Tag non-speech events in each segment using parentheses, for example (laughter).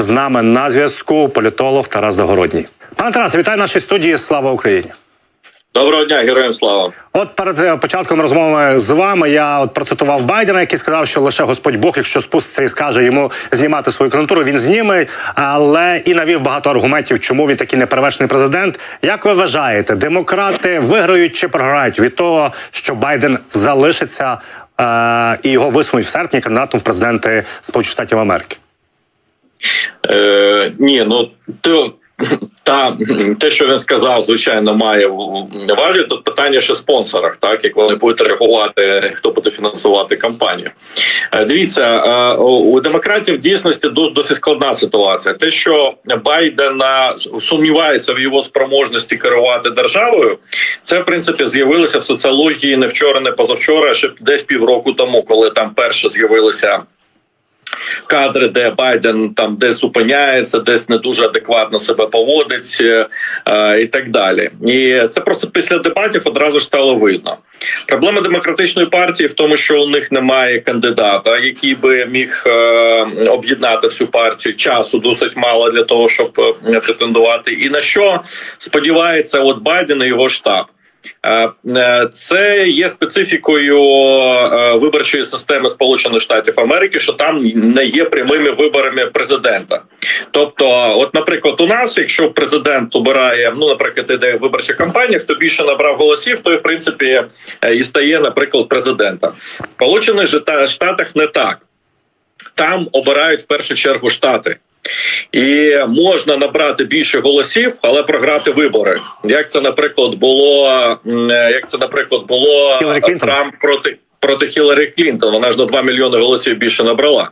з нами на зв'язку. Політолог Тарас Загородній. Пане Тарасе, вітаю в нашій студії. Слава Україні. Доброго дня, героям слава. От перед е, початком розмови з вами я от процитував Байдена, який сказав, що лише Господь Бог, якщо спуститься і скаже йому знімати свою кандидатуру, він зніме, але і навів багато аргументів, чому він такий неперевершений президент. Як ви вважаєте, демократи виграють чи програють від того, що Байден залишиться е- і його висунуть в серпні кандидатом в президенти Сполучених Штатів Америки? Е, ні, ну то. Та те, що він сказав, звичайно, має в- ваги. Тут питання ще спонсорах, так як вони будуть реагувати, хто буде фінансувати кампанію. Е, Дивіться, е, у демократів в дійсності досить складна ситуація. Те, що Байден е, сумнівається в його спроможності керувати державою, це в принципі з'явилося в соціології не вчора, не позавчора, а ще десь півроку тому, коли там перше з'явилися кадри, де Байден там десь зупиняється, десь не дуже адекватно себе поводить е, е, і так далі. І це просто після дебатів одразу ж стало видно. Проблема демократичної партії в тому, що у них немає кандидата, який би міг е, об'єднати всю партію. Часу досить мало для того, щоб претендувати. І на що сподівається, от Байден і його штаб. Е, е, Це є специфікою е, виборчої системи Сполучених Штатів Америки, що там не є прямими виборами президента. Тобто, от, наприклад, у нас, якщо президент обирає, ну, наприклад, іде виборча кампанія, хто більше набрав голосів, той в принципі і стає, наприклад, президентом. В Сполучених Штатах не так. Там обирають в першу чергу штати. І можна набрати більше голосів, але програти вибори. Як це, наприклад, було як це, наприклад, було Трамп проти проти Хіларі Клінтон. Вона ж на 2 мільйони голосів більше набрала.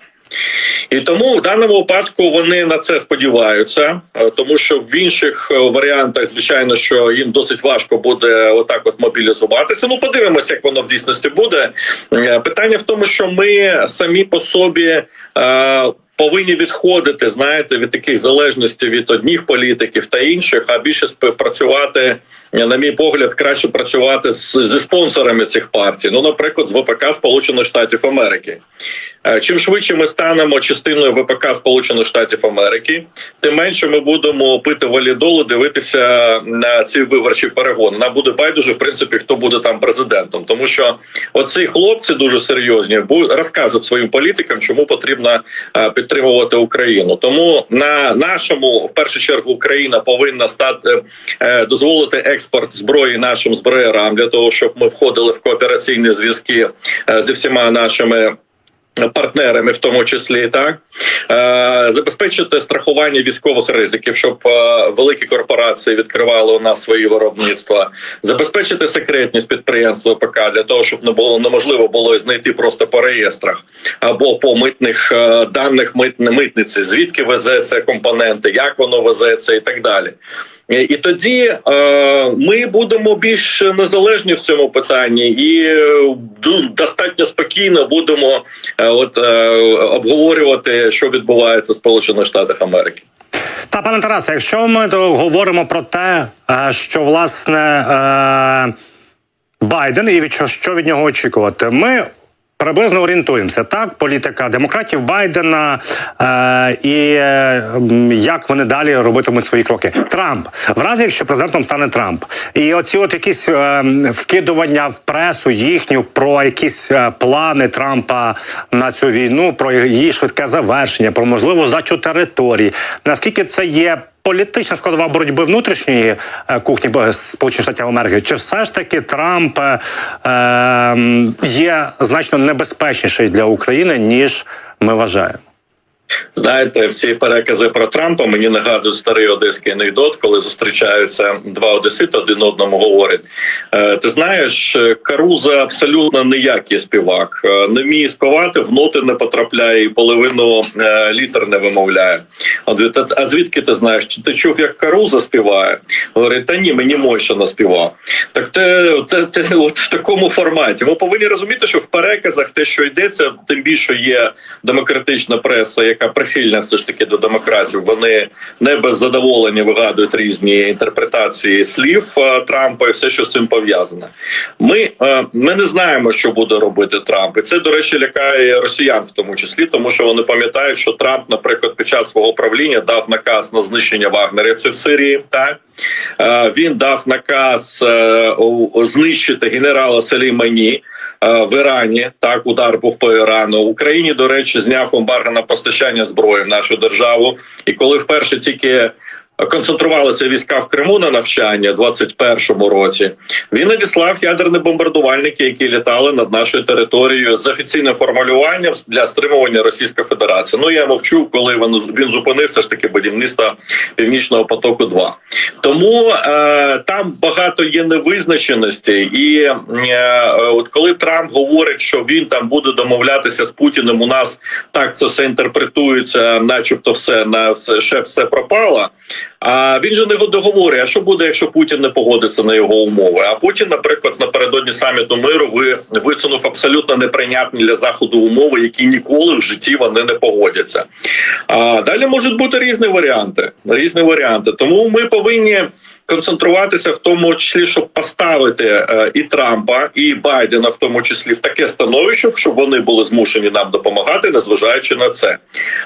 І тому в даному випадку вони на це сподіваються, е, тому що в інших е, варіантах, звичайно, що їм досить важко буде отак, от мобілізуватися. Ну, подивимося, як воно в дійсності буде. Е, Питання в тому, що ми самі по собі. Повинні відходити, знаєте, від таких залежностей від одних політиків та інших, а більше співпрацювати, на мій погляд, краще працювати з, зі спонсорами цих партій. Ну, наприклад, з ВПК Сполучених Штатів Америки. Е, Чим швидше ми станемо частиною ВПК Сполучених Штатів Америки, тим менше ми будемо пити валідолу, дивитися на ці виборчі перегони. Нам буде байдуже, в принципі, хто буде там президентом, тому що оці хлопці дуже серйозні розкажуть своїм політикам, чому потрібно е, підтримувати Україну. Тому на нашому, в першу чергу, Україна повинна стати е, дозволити експорт зброї нашим зброярам для того, щоб ми входили в коопераційні зв'язки е, зі всіма нашими партнерами, в тому числі так? Е, забезпечити страхування військових ризиків, щоб е, великі корпорації відкривали у нас свої виробництва, забезпечити секретність підприємства ПК для того, щоб не було неможливо було знайти просто по реєстрах або по митних даних митни митниці, звідки везеться компоненти, як воно везеться, і так далі. І і тоді е, ми будемо більш незалежні в цьому питанні, і е, достатньо спокійно будемо е, от е, обговорювати, що відбувається в Сполучених Штатах Америки. Та пане Тарасе, якщо ми то говоримо про те, е, що власне е, Байден і від що від нього очікувати, ми. Приблизно орієнтуємося так. Політика демократів Байдена е, і е, як вони далі робитимуть свої кроки. Трамп, в разі якщо президентом стане Трамп, і оці от якісь е, вкидування в пресу їхню про якісь е, плани Трампа на цю війну, про її швидке завершення, про можливу здачу територій. Наскільки це є політична складова боротьби внутрішньої е, кухні бо- Сполучених Штатів Америки, чи все ж таки Трамп е, ем, є значно небезпечніший для України ніж ми вважаємо? Знаєте, всі перекази про Трампа мені нагадують старий одеський анекдот, коли зустрічаються два одесити, один одному говорять: «Е, ти знаєш, Каруза абсолютно ніякий співак, Е, не вміє співати, в ноти не потрапляє і половину е, літер не вимовляє. Говорить, «А- звідки ти знаєш? Чи ти чув, як Каруза співає? Говорить, та ні, мені Мойша співав. Так те, те, те, от в такому форматі. Ми повинні розуміти, що в переказах те, що йдеться, тим більше є демократична преса, яка яка прихильна все ж таки до демократів, вони не без задоволення вигадують різні інтерпретації слів е, Трампа і все, що з цим пов'язане. Ми, е, ми не знаємо, що буде робити Трамп, і це до речі лякає росіян, в тому числі, тому що вони пам'ятають, що Трамп, наприклад, під час свого правління дав наказ на знищення вагнерівців в Сирії. Так Е, він дав наказ знищити генерала Салімані. Е, В Ірані так удар був по Ірану. Україні до речі зняв ембарго на постачання зброї в нашу державу. І коли вперше тільки концентрувалися війська в Криму на навчання в 21-му році, він надіслав ядерні бомбардувальники, які літали над нашою територією з офіційним формулюванням для стримування Російської Федерації. Ну я мовчу, коли він він зупинив все ж таки будівництво північного потоку. 2 тому е, там багато є невизначеності, і е, от коли Трамп говорить, що він там буде домовлятися з Путіним, у нас так це все інтерпретується, начебто, все на все ще все пропало. А він же не договорює, а що буде, якщо Путін не погодиться на його умови? А Путін, наприклад, напередодні саміту миру ви висунув абсолютно неприйнятні для заходу умови, які ніколи в житті вони не погодяться. А далі можуть бути різні варіанти. Різні варіанти. Тому ми повинні концентруватися в тому числі, щоб поставити е, і Трампа, і Байдена, в тому числі, в таке становище, щоб вони були змушені нам допомагати, незважаючи на це.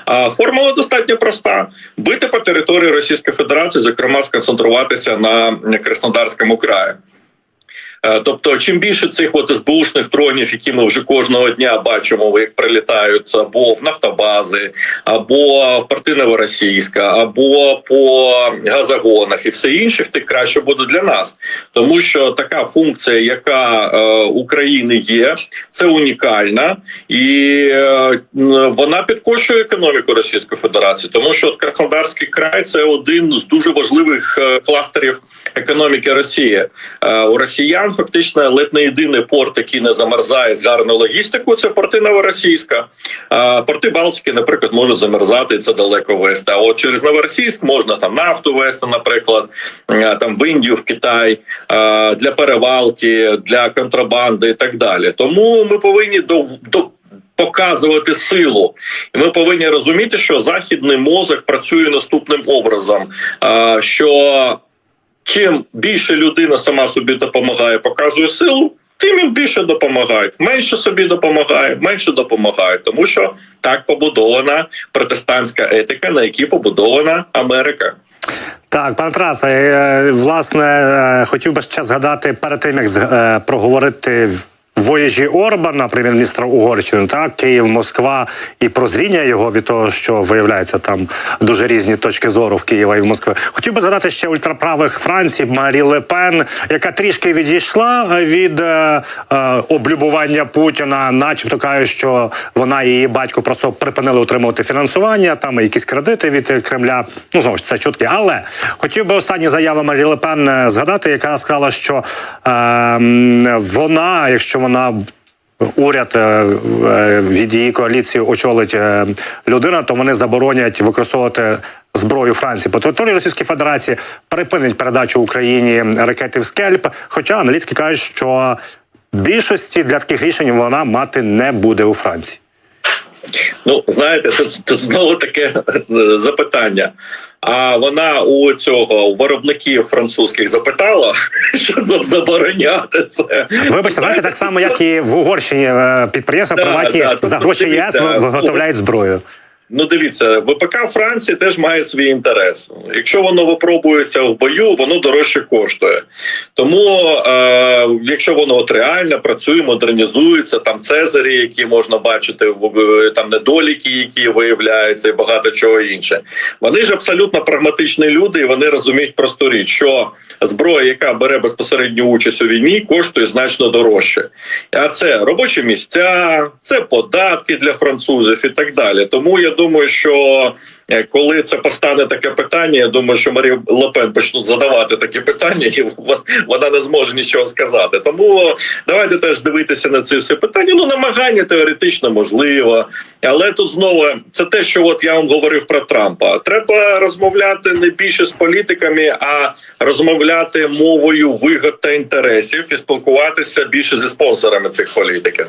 А формула достатньо проста: бити по території Російської Федерації, зокрема, сконцентруватися на Краснодарському краї. Е, Тобто, чим більше цих от СБУшних дронів, які ми вже кожного дня бачимо, як прилітають або в нафтобази, або в порти Новоросійська, або по газогонах і все інше, тим краще буде для нас, тому що така функція, яка е, України є, це унікальна і е, вона підкошує економіку Російської Федерації, тому що от Краснодарський край це один з дуже важливих е, кластерів економіки Росії. Е, У росіян фактично ледь не єдиний порт, який не замерзає з гарною логістикою, це порти Новоросійська. Порти Балтики, наприклад, можуть замерзати, і це далеко вести. А от через Новоросійськ можна там нафту вести, наприклад, там в Індію, в Китай для перевалки, для контрабанди і так далі. Тому ми повинні до, до показувати силу, і ми повинні розуміти, що західний мозок працює наступним образом: що чим більше людина сама собі допомагає, показує силу. Тим їм більше допомагають, менше собі допомагає, менше допомагає, тому що так побудована протестантська етика, на якій побудована Америка. Так, пане Тарасе, е, власне, е, хотів би ще згадати перед тим, як е, проговорити в- вояжі Орбана, прем'єр-міністра Угорщини, так, Київ, Москва і прозріння його від того, що виявляється там дуже різні точки зору в Києва і в Москві. Хотів би згадати ще ультраправих Франції Марі Ле Пен, яка трішки відійшла е, від е, е, облюбування Путіна, начебто каже, що вона і її батько просто припинили отримувати фінансування, там якісь кредити від Кремля. Ну знову ж це чутки. Але хотів би останні заяви Марі Ле Пен е, згадати, яка сказала, що е, вона, якщо вона уряд е, е, від її коаліції очолить е, людина, то вони заборонять використовувати зброю Франції по території Російської Федерації, припинить передачу Україні ракетів скельп. Хоча аналітики кажуть, що більшості для таких рішень вона мати не буде у Франції. Ну знаєте, тут, тут знову таке запитання. А вона у цього у виробників французьких запитала, (laughs) що забороняти це. Вибачте, знаєте, так само, як і в Угорщині е, підприємства Да, приватні да, за гроші ЄС виготовляють зброю. Ну, дивіться, ВПК Франції теж має свій інтерес. Якщо воно випробується в бою, воно дорожче коштує. Тому, е, якщо воно от реально працює, модернізується, там цезарі, які можна бачити, там недоліки, які виявляються, і багато чого інше. Вони ж абсолютно прагматичні люди, і вони розуміють просту річ, що зброя, яка бере безпосередню участь у війні, коштує значно дорожче. А це робочі місця, це податки для французів і так далі. Тому я думаю, що е, коли це постане таке питання, я думаю, що Марі Лепен почнуть задавати такі питання, і вона не зможе нічого сказати. Тому давайте теж дивитися на ці всі питання. Ну, намагання теоретично можливо, але тут знову це те, що от я вам говорив про Трампа. Треба розмовляти не більше з політиками, а розмовляти мовою вигод та інтересів і спілкуватися більше зі спонсорами цих політиків.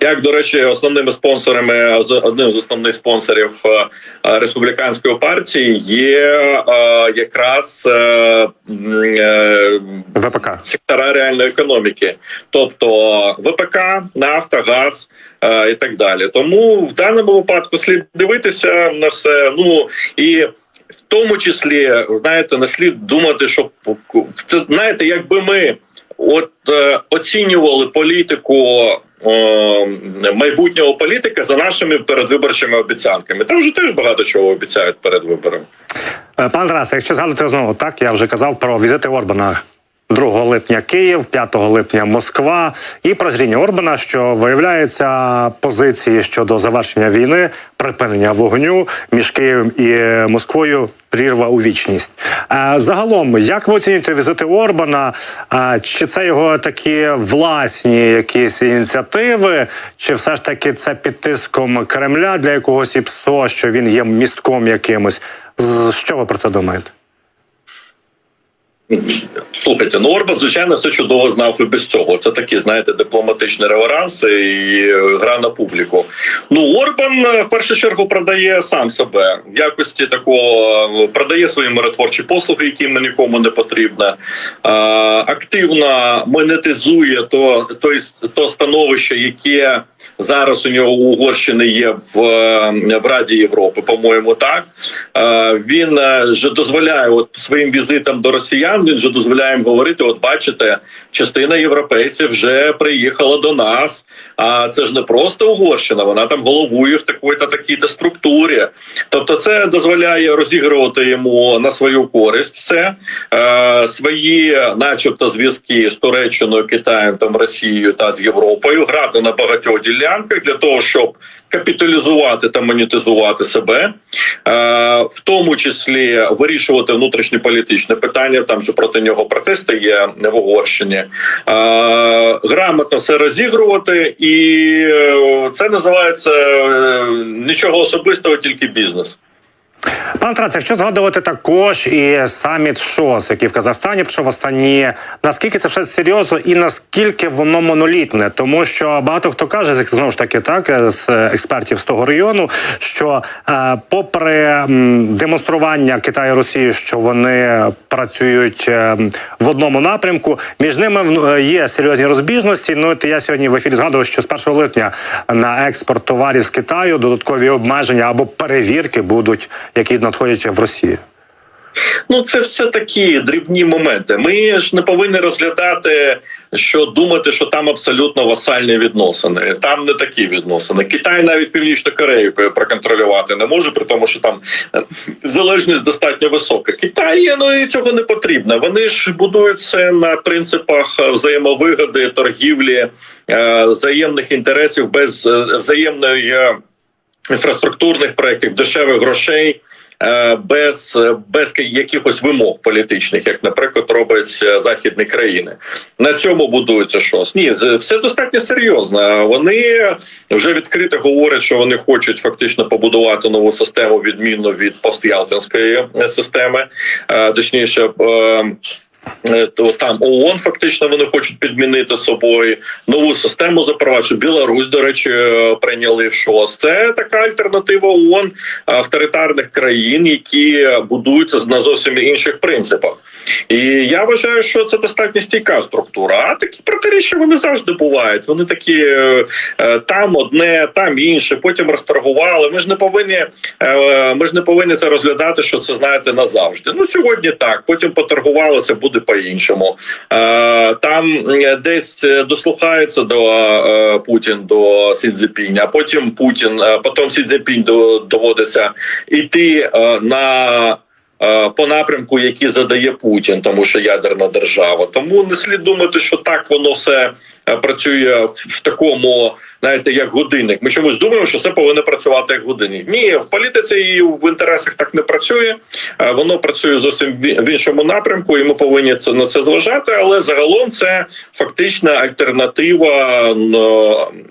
Як до речі, основними спонсорами одним з основних спонсорів е, е, республіканської партії є е, якраз е, е, ВПК. сектора реальної економіки, тобто ВПК, Нафта, Газ е, і так далі. Тому в даному випадку слід дивитися на все. Ну і в тому числі, знаєте, не слід думати, що це знаєте, якби ми от е, оцінювали політику. Е, Майбутнього політика за нашими передвиборчими обіцянками. Там вже теж багато чого обіцяють перед виборами. Е, Пан Тарас, якщо згадати знову, так я вже казав про візити Орбана. 2 липня Київ, 5 липня Москва і прозріння Орбана, що виявляється позиції щодо завершення війни, припинення вогню між Києвом і Москвою. Прірва у вічність. Е, Загалом, як ви оцінюєте візити Орбана? Е, Чи це його такі власні якісь ініціативи, чи все ж таки це під тиском Кремля для якогось ІПСО, що він є містком якимось? Що ви про це думаєте? Слухайте, ну Орбан, звичайно, все чудово знав і без цього. Це такі, знаєте, дипломатичні реверанси і е, гра на публіку. Ну, Орбан е, в першу чергу продає сам себе в якості такого е, продає свої миротворчі послуги, які йому нікому не потрібно. Е, активно монетизує то, то, то становище, яке. Зараз у нього Угорщини є в, е, в Раді Європи, по-моєму, так Е, він е, же дозволяє от своїм візитам до росіян. Він же дозволяє їм говорити: от бачите, частина європейців вже приїхала до нас. А це ж не просто Угорщина, вона там головує в такій-то такій-то структурі. Тобто, це дозволяє розігрувати йому на свою користь все е, свої, начебто, зв'язки з Туреччиною, Китаєм, там Росією та з Європою, грати на багатьох ділянках для того, щоб капіталізувати та монетизувати себе, е, в тому числі вирішувати внутрішньополітичне питання, там що проти нього протести є в Угорщині, е, грамотно все розігрувати, і е, це називається нічого особистого, тільки бізнес. Пан Трац, якщо згадувати також і саміт ШОС, який в Казахстані пройшов останні, наскільки це все серйозно і наскільки воно монолітне? Тому що багато хто каже, знову ж таки, так з експертів з того району, що е, попри демонстрування Китаю і Росії, що вони працюють е, в одному напрямку, між ними е, є серйозні розбіжності. Ну я сьогодні в ефірі згадував, що з 1 липня на експорт товарів з Китаю додаткові обмеження або перевірки будуть, які надходять в Росію. Ну, це все такі дрібні моменти. Ми ж не повинні розглядати, що думати, що там абсолютно васальні відносини. Там не такі відносини. Китай навіть північну Корею проконтролювати не може, при тому, що там е, залежність достатньо висока. Китай ну і цього не потрібно. Вони ж будують це на принципах е, взаємовигоди, торгівлі, е, взаємних інтересів без взаємної. Е, інфраструктурних проєктів, дешевих грошей. е, Без, без якихось вимог політичних, як, наприклад, роблять е, західні країни, на цьому будується щось. Ні, все достатньо серйозно. Вони вже відкрито говорять, що вони хочуть фактично побудувати нову систему відмінну від постялтинської е, системи, Е, точніше. Е, то там ООН фактично вони хочуть підмінити собою нову систему запроваджу. Білорусь, до речі, е, прийняли в ШОС. Це така альтернатива ООН авторитарних країн, які будуються на зовсім інших принципах. І я вважаю, що це достатньо стійка структура. А такі протиріччя вони завжди бувають. Вони такі е, е, там одне, там інше. Потім розторгували. Ми ж не повинні, е, ми ж не повинні це розглядати, що це знаєте назавжди. Ну сьогодні так. Потім поторгували, це буде по-іншому. Там десь дослухається до Путін до Сі Цзепіня, а потім Путін, потім Сі Цзепінь до- доводиться іти е, на. Е, по напрямку, який задає Путін, тому що ядерна держава. Тому не слід думати, що так воно все е, працює в, такому, знаєте, як годинник. Ми чомусь думаємо, що це повинно працювати як годинник. Ні, в політиці і в інтересах так не працює. Е, Воно працює зовсім в іншому напрямку, і ми повинні це на це зважати. Але загалом це фактична альтернатива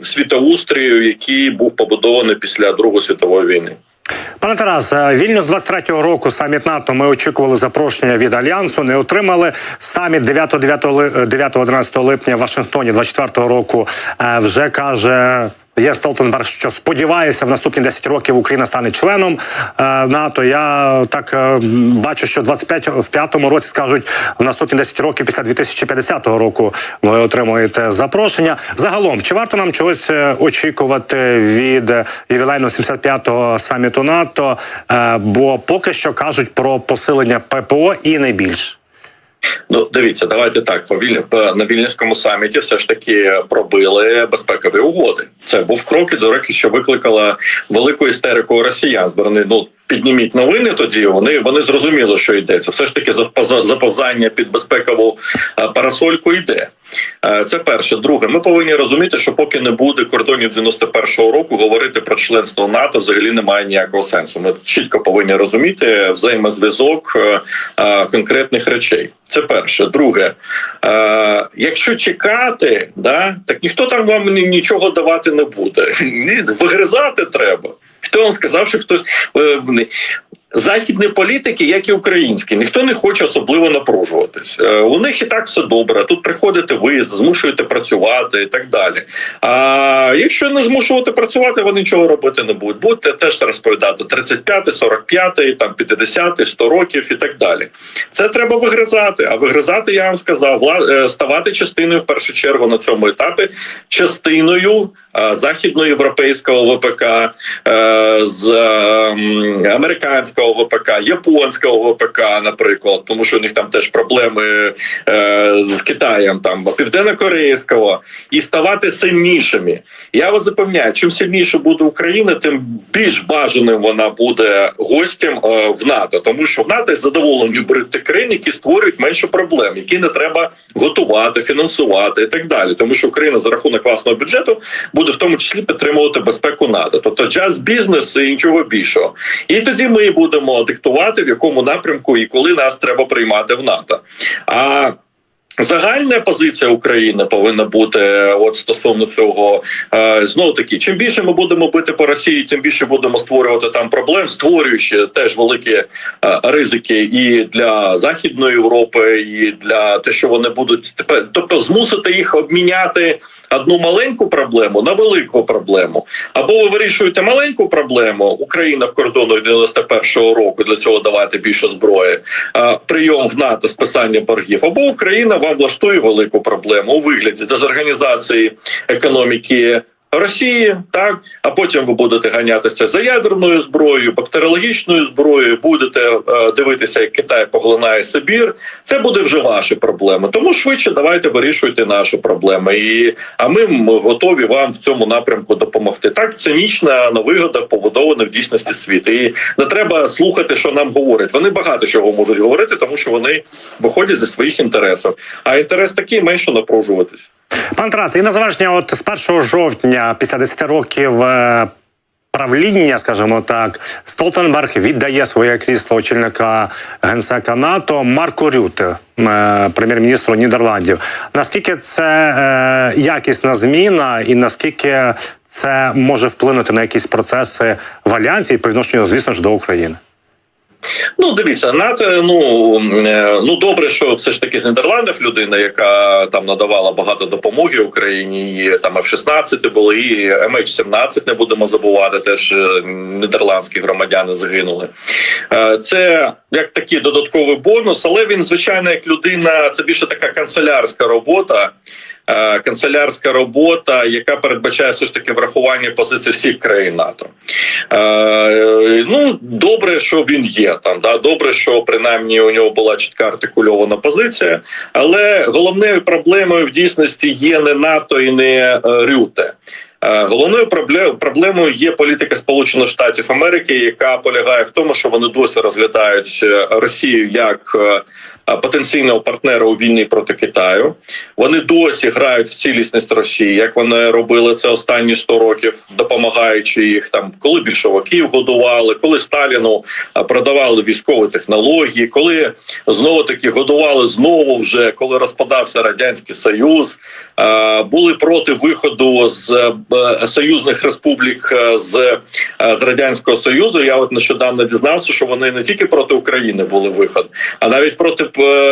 світоустрію, який був побудований після Другої світової війни. Пане Тарас, вільно Вільнюс 23-го року саміт НАТО. Ми очікували запрошення від альянсу. Не отримали саміт 9-11 липня в Вашингтоні 24-го року. е, Вже каже. Є Столтенберг, що сподіваюся, в наступні 10 років Україна стане членом е, НАТО. Я так е, бачу, що 25 в п'ятому році скажуть в наступні 10 років після 2050 року ви отримуєте запрошення. Загалом, чи варто нам чогось е, очікувати від е, ювілейного 75-го саміту НАТО? Е, бо поки що кажуть про посилення ППО і не більше. Ну, дивіться, давайте так. На вільнюському саміті все ж таки пробили безпекові угоди. Це був крок і до речі, що викликала велику істерику росіян. Зберни ну підніміть новини. Тоді вони вони зрозуміли, що йдеться. Все ж таки заповзання під безпекову е, парасольку йде. Е, Це перше. Друге, ми повинні розуміти, що поки не буде кордонів 91-го року, говорити про членство НАТО взагалі немає ніякого сенсу. Ми чітко повинні розуміти взаємозв'язок е, конкретних речей. Це перше. Друге, якщо чекати, да, так ніхто там вам нічого давати не буде. (laughs) Вигризати треба. Хто вам сказав, що хтось е, не- західні політики, як і українські, ніхто не хоче особливо напружуватись. Е, У них і так все добре. Тут приходите ви, змушуєте працювати і так далі. А якщо не змушувати працювати, вони нічого робити не будуть. Будете теж розповідати 35, 45, там 50, 100 років і так далі. Це треба вигризати. А вигризати, я вам сказав, е, ставати частиною в першу чергу на цьому етапі, частиною е, західноєвропейського ВПК, з е, м, ВПК, японського ВПК, наприклад, тому що у них там теж проблеми е, з Китаєм, там південно-корейського, і ставати сильнішими. Я вас запевняю, чим сильніше буде Україна, тим більш бажаним вона буде гостем е, в НАТО, тому що в НАТО задоволені беруть країн, які створюють менше проблем, які не треба готувати, фінансувати і так далі. Тому що Україна за рахунок власного бюджету буде в тому числі підтримувати безпеку НАТО, тобто джаз бізнес і нічого більшого. І тоді ми будемо диктувати в якому напрямку і коли нас треба приймати в НАТО. А Загальна позиція України повинна бути е, от стосовно цього е, знову таки. Чим більше ми будемо бити по Росії, тим більше будемо створювати там проблем, створюючи теж великі е, ризики і для Західної Європи, і для те, що вони будуть тепер, тобто змусити їх обміняти одну маленьку проблему на велику проблему. Або ви вирішуєте маленьку проблему Україна в кордону 91-го року для цього давати більше зброї, прийом в НАТО списання боргів, або Україна вам влаштує велику проблему у вигляді дезорганізації економіки. Росії, так а потім ви будете ганятися за ядерною зброєю, бактеріологічною зброєю. Будете е, дивитися, як Китай поглинає Сибір. Це буде вже ваші проблеми. Тому швидше давайте вирішуйте наші проблеми. І а ми готові вам в цьому напрямку допомогти. Так цинічно на вигодах побудований в дійсності світ. І не треба слухати, що нам говорять. Вони багато чого можуть говорити, тому що вони виходять зі своїх інтересів. А інтерес такий менше напружуватись. Пан Тарас, і на завершення, от з 1 жовтня, після 10 років е, правління, скажімо так, Столтенберг віддає своє крісло очільника генсека НАТО Марко Рюте, е, прем'єр-міністру Нідерландів. Наскільки це е, якісна зміна, і наскільки це може вплинути на якісь процеси в альянсі і по відношенню, звісно ж, до України? Ну, дивіться, НАТО, ну е, ну добре, що все ж таки з Нідерландів людина, яка там надавала багато допомоги Україні, там F-16 були, і MH17 не будемо забувати. Теж е, нідерландські громадяни загинули. Е, Це як такий додатковий бонус, але він, звичайно, як людина, це більше така канцелярська робота. Е, Канцелярська робота, яка передбачає все ж таки врахування позицій всіх країн НАТО. Е, ну добре, що він є там. Да, добре, що принаймні у нього була чітка артикульована позиція. Але головною проблемою в дійсності є не НАТО і не е, Рюте. Головною проблемою є політика Сполучених Штатів Америки, яка полягає в тому, що вони досі розглядають Росію як потенційного партнера у війні проти Китаю. Вони досі грають в цілісність Росії, як вони робили це останні 100 років, допомагаючи їх там, коли більшовиків годували, коли Сталіну е, продавали військові технології, коли знову таки годували знову вже коли розпадався радянський союз, е, були проти виходу з е, союзних республік е, з, е, з радянського союзу. Я от нещодавно дізнався, що вони не тільки проти України були виход, а навіть проти е,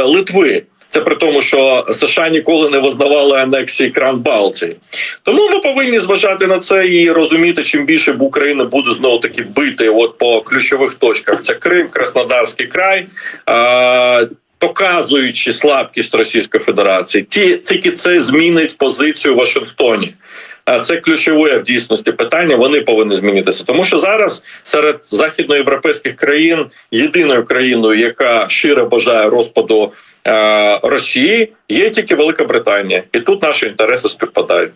Литви. Це при тому, що США ніколи не визнавали анексії кран Балтії. Тому ми повинні зважати на це і розуміти, чим більше Україна буде знову таки бити от по ключових точках. Це Крим, Краснодарський край. А, Показуючи слабкість Російської Федерації, ті тільки це змінить позицію в Вашингтоні. Це ключове в дійсності питання. Вони повинні змінитися, тому що зараз серед західноєвропейських країн єдиною країною, яка щиро бажає розпаду е, Росії, є тільки Велика Британія, і тут наші інтереси співпадають.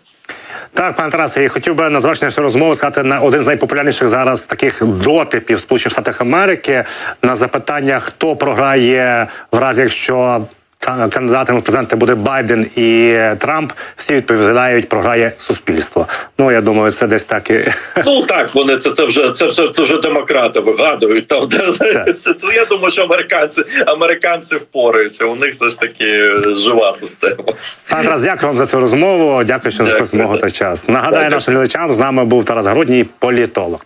Так, пане Тарасе, я хотів би на завершення розмови сказати на один з найпопулярніших зараз таких дотипів Сполучених Штатах Америки на запитання, хто програє в разі, якщо кандидатами в президенти буде Байден і Трамп. Всі відповідають, програє суспільство. Ну я думаю, це десь так і (laughs) Ну так, вони це, це вже це вже це вже демократи вигадують. Там де це, (laughs) це я думаю, що американці американці впораються. У них все ж таки жива система. Пане Тарас, дякую вам за цю розмову. Дякую, що знайшли змогу та час. Нагадаю нашим глядачам, з нами був Тарас Гродній, політолог.